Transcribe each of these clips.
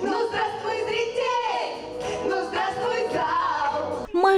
Ну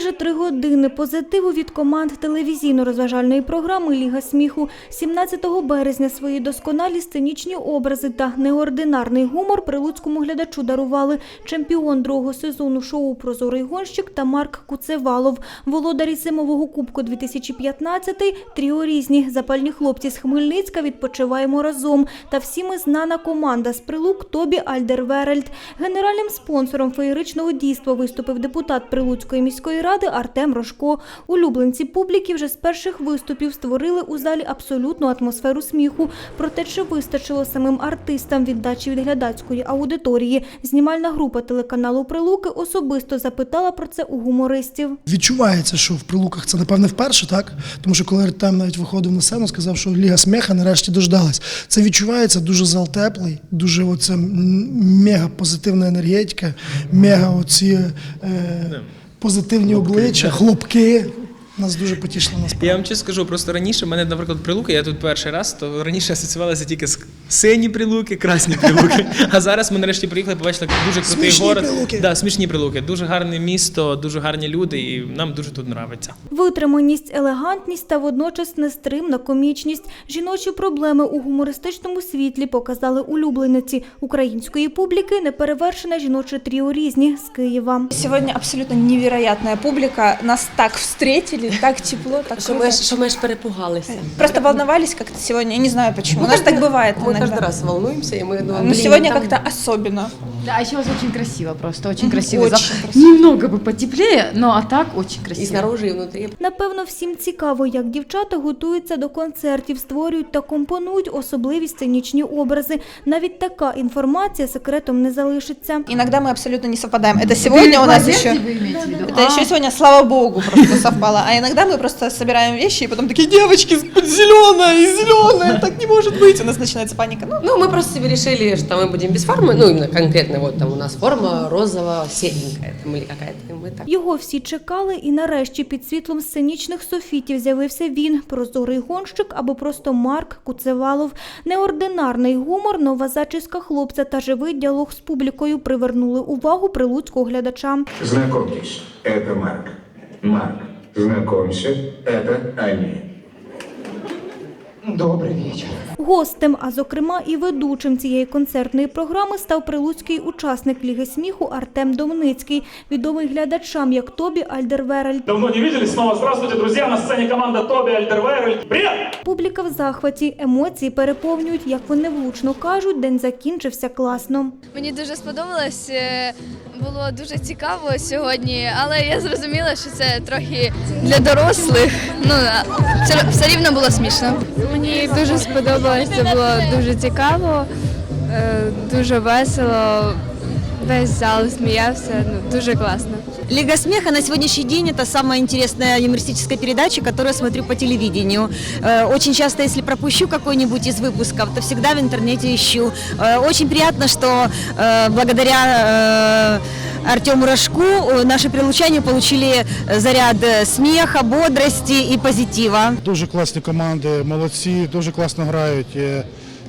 Майже три години позитиву від команд телевізійно-розважальної програми Ліга сміху 17 березня свої досконалі сценічні образи та неординарний гумор прилуцькому глядачу дарували чемпіон другого сезону шоу Прозорий гонщик та Марк Куцевалов. Володарі зимового кубку 2015 тріо різні запальні хлопці з Хмельницька відпочиваємо разом. Та всіми знана команда з прилук Тобі Альдерверельд. Генеральним спонсором феєричного дійства виступив депутат Прилуцької міської ради Артем Рожко. Улюбленці публіки вже з перших виступів створили у залі абсолютну атмосферу сміху. Проте чи вистачило самим артистам віддачі від глядацької аудиторії? Знімальна група телеканалу Прилуки особисто запитала про це у гумористів. Відчувається, що в прилуках це напевне вперше, так? Тому що коли Артем навіть виходив на сцену, сказав, що Ліга сміха нарешті дождалась. Це відчувається дуже зал теплий, дуже оце мега позитивна енергетика, мега оці е, позитивні обличчя, хлопки. Нас дуже потішило насправді. Я вам чесно скажу, просто раніше мене, наприклад, прилуки, я тут перший раз, то раніше асоціювалася тільки з сині прилуки, красні прилуки. А зараз ми нарешті приїхали, побачили дуже крутий Смішні город. Прилуки. Да, смішні прилуки. Дуже гарне місто, дуже гарні люди, і нам дуже тут подобається. Витриманість, елегантність та водночас нестримна комічність. Жіночі проблеми у гумористичному світлі показали улюблениці української публіки неперевершене жіноче тріо різні з Києва. Сегодня абсолютно невероятная публика. Нас так встретили, так тепло, так Що круто. ми, ж- що ми ж перепугалися. Просто волновались как-то сегодня, я не знаю почему. У нас так бывает Мы каждый раз волнуемся, и мы думаем, Но блин, сегодня там- как-то особенно. Да, а еще у вас очень красиво, просто очень Мгм, красивый очень зал. красиво. Немного бы потеплее, но а так очень и красиво. снаружи, и внутри. Напевно, всім цікаво, як дівчата готуються до концертів, створюють та компонують особливі сценічні образи. Навіть така інформація секретом не залишиться. Иногда мы абсолютно не совпадаем. Это сегодня у нас Вы еще... имеете в виду? Это еще сегодня, слава богу, просто совпало. А иногда мы просто собираем вещи, и потом такие, девочки, зеленая и зеленая, так не может быть. У нас начинается паника. Ну, Ну, мы просто себе решили, что мы будем без формы, ну, именно конкретно вот там у нас форма розово-серенькая там, или какая-то, и мы так. Його всі чекали, і нарешті під світлом сценічних софітів з'явився він, прозорий гонщик або просто Марк Куцевалов. Неординарний гумор, нова зачіска хлопця та живий діалог з публікою привернули увагу прилуцького глядача. Знакомьтесь, это Марк. Марк, знакомься, это они. Гостем, а зокрема і ведучим цієї концертної програми став прилуцький учасник Ліги сміху Артем Домницький, відомий глядачам як Тобі Альдерверель. Давно не виделись, снова здравствуйте, друзья, на сцене команда Тоби Альдервейрель. Привет! Публіка в захваті, емоції переповнюють, як вони влучно кажуть, день закінчився класно. Мені дуже сподобалось. Було дуже цікаво сьогодні, але я зрозуміла, що це трохи для дорослих. Ну це все, все рівно було смішно. Мені дуже сподобалось, це було дуже цікаво, е, дуже весело. Весь зал сміявся, ну дуже класно. Лига смеха на сегодняшний день это самая интересная юмористическая передача, которую я смотрю по телевидению. Э, Очень часто, если пропущу какой-нибудь из выпусков, то всегда в интернете ищу. Э, Очень приятно, что э, благодаря э, Артему Рожку э, наши прилучане получили заряд э, смеха, бодрости и позитива. Дуже класні команди, молодці, дуже класно грають. Е,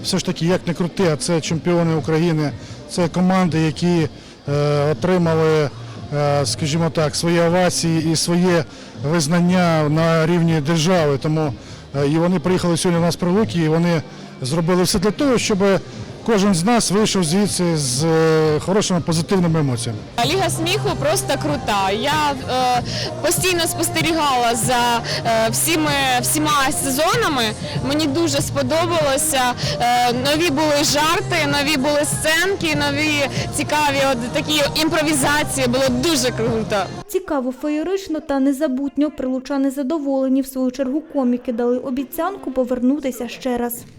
Все ж таки, як не крути, а це чемпіони України. Це команди, які е, отримали, е, скажімо так, свої овації і своє визнання на рівні держави. Тому е, і вони приїхали сьогодні у нас при Луки, і вони зробили все для того, щоб кожен з нас вийшов звідси з е, хорошими позитивними емоціями. Ліга сміху просто крута. Я е, постійно спостерігала за е, всіми всіма сезонами. Мені дуже сподобалося. Е, нові були жарти, нові були сценки, нові цікаві от такі імпровізації. Було дуже круто. Цікаво, феєрично та незабутньо прилучани задоволені. В свою чергу коміки дали обіцянку повернутися ще раз.